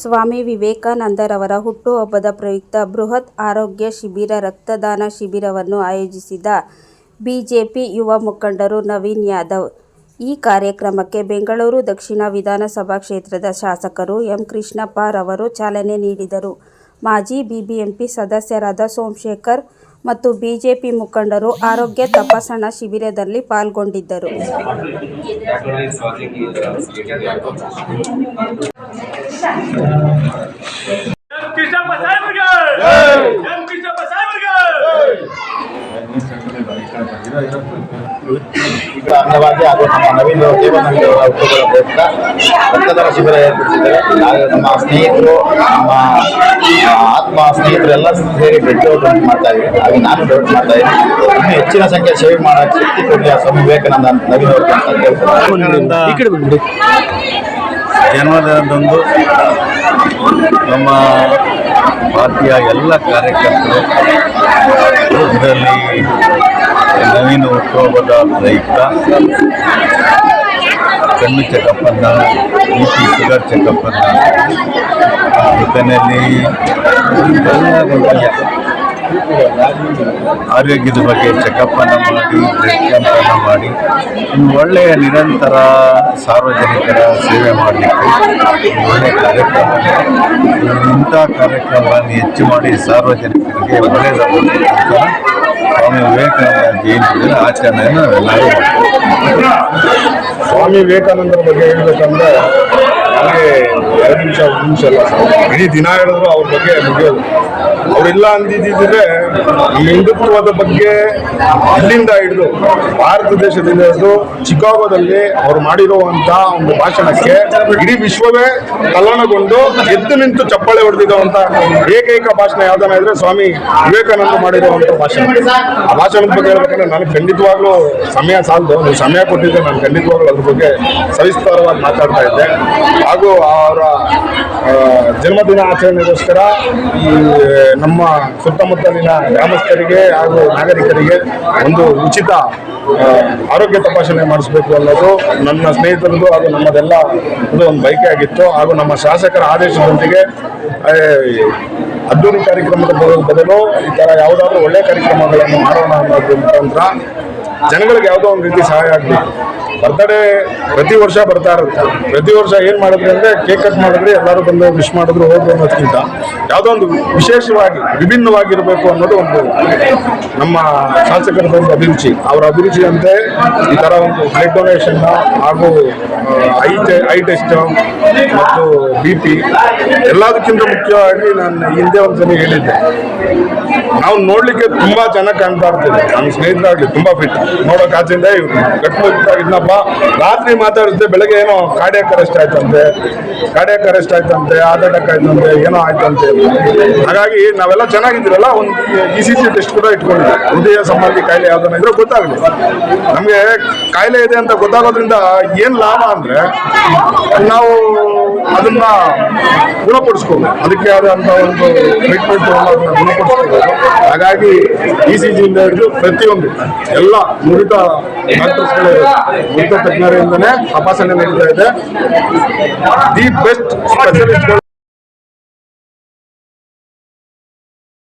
ಸ್ವಾಮಿ ವಿವೇಕಾನಂದರವರ ಹುಟ್ಟುಹಬ್ಬದ ಪ್ರಯುಕ್ತ ಬೃಹತ್ ಆರೋಗ್ಯ ಶಿಬಿರ ರಕ್ತದಾನ ಶಿಬಿರವನ್ನು ಆಯೋಜಿಸಿದ ಬಿಜೆಪಿ ಯುವ ಮುಖಂಡರು ನವೀನ್ ಯಾದವ್. ಈ ಕಾರ್ಯಕ್ರಮಕ್ಕೆ ಬೆಂಗಳೂರು ದಕ್ಷಿಣ ವಿಧಾನಸಭಾ ಕ್ಷೇತ್ರದ ಶಾಸಕರು ಎಂ ಕೃಷ್ಣಪ್ಪ ರವರು ಚಾಲನೆ ನೀಡಿದರು. ಮಾಜಿ ಬಿಬಿಎಂಪಿ ಸದಸ್ಯರಾದ ಸೋಮಶೇಖರ್ ಮತ್ತು ಬಿಜೆಪಿ ಮುಖಂಡರು ಆರೋಗ್ಯ ತಪಾಸಣಾ ಶಿಬಿರದಲ್ಲಿ ಪಾಲ್ಗೊಂಡಿದ್ದರು. ಕೃಷ್ಣಪ್ಪ ಅಂಗವಾಗಿ ಹಾಗೂ ನಮ್ಮ ನವೀನ್ ದೇವನವೀನ್ ಅವರ ಹುಟ್ಟುಹಬ್ಬದ ಪ್ರಯುಕ್ತ ರಕ್ತದಾನ ಶಿಬಿರ ಏರ್ಪಡಿಸಿದ್ದೇವೆ ನಮ್ಮ ಸ್ನೇಹಿತರು ನಮ್ಮ ಆತ್ಮ ಸ್ನೇಹಿತರೆಲ್ಲ ಸೇರಿ ಬ್ಲಡ್ ಡೊನೇಟ್ ಮಾಡ್ತಾ ಇದ್ದೀವಿ ಹಾಗೆ ನಾನು ಡೊನೇಟ್ ಮಾಡ್ತಾ ಇದ್ದೀನಿ ಹೆಚ್ಚಿನ ಸಂಖ್ಯೆ ಸೇವೆ ಮಾಡೋಕ್ಕೆ ಶಕ್ತಿ ಕೊಡಲಿ ಸ್ವಾಮಿ ವಿವೇಕಾನಂದ ನವೀನ್ ಅವ್ರಿಗೆ ಅಂತ ಜನ್ಮದಿನದಂದು ನಮ್ಮ ಪಾರ್ಟಿಯ ಎಲ್ಲ ಕಾರ್ಯಕರ್ತರು, ಇದರಲ್ಲಿ ನವೀನ ಉತ್ಸವದ ಪ್ರಯುಕ್ತ ಕಣ್ಣು ಚೆಕಪ್ಪನ್ನು ಬಿ ಪಿ ಶುಗರ್ ಚೆಕಪ್ಪನ್ನು ಜೊತೆಯಲ್ಲಿ ಎಲ್ಲ ಆರೋಗ್ಯದ ಬಗ್ಗೆ ಚೆಕಪ್ಪನ್ನು ಮಾಡಿ ಬ್ಲಡ್ ಮಾಡಿ ಒಳ್ಳೆಯ ನಿರಂತರ ಸಾರ್ವಜನಿಕರ ಸೇವೆ ಮಾಡಲಿಕ್ಕೆ ಒಳ್ಳೆಯ ಕಾರ್ಯಕ್ರಮ. ಇಂಥ ಕಾರ್ಯಕ್ರಮಗಳನ್ನು ಹೆಚ್ಚು ಮಾಡಿ ಸಾರ್ವಜನಿಕರಿಗೆ ಒಳ್ಳೆಯದಾಗಬೇಕು ಅಂತ ಸ್ವಾಮಿ ವಿವೇಕಾನಂದ ಜಯಂತಿ ಆಚರಣೆಯನ್ನು ಸ್ವಾಮಿ ವಿವೇಕಾನಂದರ ಬಗ್ಗೆ ಹೇಳ್ಬೇಕಂದ್ರೆ ನನಗೆ ಎರಡು ನಿಮಿಷ, ಒಂದು ನಿಮಿಷ ಅಲ್ಲ ಇಡೀ ದಿನ ಹೇಳಿದ್ರು ಅವ್ರ ಬಗ್ಗೆ ಮುಗಿಯೋದು. ಅವರಿಲ್ಲ ಅಂದಿದ್ದಿದ್ರೆ ಹಿಂದುತ್ವದ ಬಗ್ಗೆ ಇಲ್ಲಿಂದ ಹಿಡಿದು ಭಾರತ ದೇಶದಿಂದ ಹಿಡಿದು ಚಿಕಾಗೋದಲ್ಲಿ ಅವ್ರು ಮಾಡಿರುವಂತ ಒಂದು ಭಾಷಣಕ್ಕೆ ಇಡೀ ವಿಶ್ವವೇ ತಲ್ಲಣಗೊಂಡು ಎದ್ದು ನಿಂತು ಚಪ್ಪಾಳೆ ಹೊಡೆದಿರುವಂತ ಏಕೈಕ ಭಾಷಣ ಯಾವ್ದಾನ ಇದ್ರೆ ಸ್ವಾಮಿ ವಿವೇಕಾನಂದ ಮಾಡಿರುವಂತ ಭಾಷಣ. ಆ ಭಾಷಣದ ಬಗ್ಗೆ ಹೇಳ್ಬೇಕಂದ್ರೆ ನಾನು ಖಂಡಿತವಾಗ್ಲೂ ಸಮಯ ಸಾಲದು. ನೀವು ಸಮಯ ಕೊಟ್ಟಿದ್ದೆ ನಾನು ಖಂಡಿತವಾಗ್ಲೂ ಅದ್ರ ಬಗ್ಗೆ ಸವಿಸ್ತಾರವಾಗಿ ಮಾತಾಡ್ತಾ ಇದ್ದೆ. ಹಾಗೂ ಅವರ ಜನ್ಮದಿನ ಆಚರಣೆಗೋಸ್ಕರ ಈ, ನಮ್ಮ ಸುತ್ತಮುತ್ತಲಿನ ಗ್ರಾಮಸ್ಥರಿಗೆ ಹಾಗೂ ನಾಗರಿಕರಿಗೆ ಒಂದು ಉಚಿತ ಆರೋಗ್ಯ ತಪಾಸಣೆ ಮಾಡಿಸ್ಬೇಕು ಅನ್ನೋದು ನನ್ನ ಸ್ನೇಹಿತರದ್ದು ಹಾಗೂ ನಮ್ಮದೆಲ್ಲ ಇದು ಒಂದು ಬಯಕೆ ಆಗಿತ್ತು. ಹಾಗೂ ನಮ್ಮ ಶಾಸಕರ ಆದೇಶದೊಂದಿಗೆ ಅದ್ದೂರಿ ಕಾರ್ಯಕ್ರಮದ ಬದಲು ಈ ಥರ ಯಾವುದಾದ್ರೂ ಒಳ್ಳೆಯ ಕಾರ್ಯಕ್ರಮಗಳನ್ನು ಮಾಡೋಣ ಅನ್ನೋದ್ರ ಮುಖಾಂತರ ಜನಗಳಿಗೆ ಯಾವುದೋ ಒಂದು ರೀತಿ ಸಹಾಯ ಆಗಬೇಕು. ಬರ್ತಡೇ ಪ್ರತಿ ವರ್ಷ ಬರ್ತಾ ಇರುತ್ತೆ. ಪ್ರತಿ ವರ್ಷ ಏನು ಮಾಡಿದ್ರಿ ಅಂದರೆ ಕೇಕ್ ಕಟ್ ಮಾಡಿದ್ರಿ, ಎಲ್ಲರೂ ಬಂದು ವಿಶ್ ಮಾಡಿದ್ರು, ಹೋದ್ರು ಅನ್ನೋದಕ್ಕಿಂತ ಯಾವುದೋ ಒಂದು ವಿಶೇಷವಾಗಿ, ವಿಭಿನ್ನವಾಗಿರಬೇಕು ಅನ್ನೋದು ಒಂದು ನಮ್ಮ ಶಾಸಕರ ಒಂದು ಅಭಿರುಚಿ. ಅವರ ಅಭಿರುಚಿಯಂತೆ ಈ ಥರ ಒಂದು ಬ್ಲಡ್ ಡೊನೇಷನ್ ಹಾಗೂ ಐ ಐ ಟೆಸ್ಟ್ ಮತ್ತು ಬಿ ಪಿ ಎಲ್ಲದಕ್ಕಿಂತ ಮುಖ್ಯವಾಗಿ ನಾನು ಹಿಂದೆ ಒಂದ್ಸಲ ಹೇಳಿದ್ದೆ. ನಾವು ನೋಡ್ಲಿಕ್ಕೆ ತುಂಬಾ ಚೆನ್ನಾಗಿ ಕಾಣ್ತಾ ಇರ್ತೀವಿ ನಮ್ಮ ಸ್ನೇಹಿತರಾಗ್ಲಿ ತುಂಬಾ ಫಿಟ್ ನೋಡೋಕೆ ಆಚೆಯಿಂದ ರಾತ್ರಿ ಮಾತಾಡಿದ್ರೆ ಬೆಳಗ್ಗೆ ಏನೋ ಕಾರ್ಡಿಯಾಕ್ ಅರೆಸ್ಟ್ ಆಯ್ತಂತೆ ಕಾರ್ಡಿಯಾಕ್ ಅರೆಸ್ಟ್ ಆಯ್ತಂತೆ ಹಾರ್ಟ್ ಅಟ್ಯಾಕ್ ಆಯ್ತಂತೆ, ಏನೋ ಆಯ್ತಂತೆ. ಹಾಗಾಗಿ ನಾವೆಲ್ಲ ಚೆನ್ನಾಗಿದ್ದೀರಲ್ಲ, ಒಂದು ಇ ಸಿ ಸಿ ಟೆಸ್ಟ್ ಕೂಡ ಇಟ್ಕೊಂಡೆ, ಹೃದಯ ಸಂಬಂಧಿ ಕಾಯಿಲೆ ಯಾವ್ದನ್ನ ಇದ್ರೆ ಗೊತ್ತಾಗಲಿ. ನಮಗೆ ಕಾಯಿಲೆ ಇದೆ ಅಂತ ಗೊತ್ತಾಗೋದ್ರಿಂದ ಏನು ಲಾಭ ಅಂದ್ರೆ, ನಾವು ಅದನ್ನ ಗುಣಪಡಿಸ್ಕೋಬೇಕು. ಅದಕ್ಕೆ ಆದಂತ ಒಂದು ಟ್ರೀಟ್ಮೆಂಟ್ ಗುಣಪಡಿಸ್ಕೋಬೇಕು. ಹಾಗಾಗಿ ಇ ಸಿ ಜಿಯಿಂದ ಹಿಡಿದು ಪ್ರತಿಯೊಂದು ಎಲ್ಲ ನುರಿತ ಡಾಕ್ಟರ್ಸ್ಗಳು ನುರಿತ ತಜ್ಞರಿಂದನೇ ತಪಾಸಣೆ ನಡೀತಾ ಇದೆ. The best ಸ್ಪೆಷಲಿಸ್ಟ್ಗಳು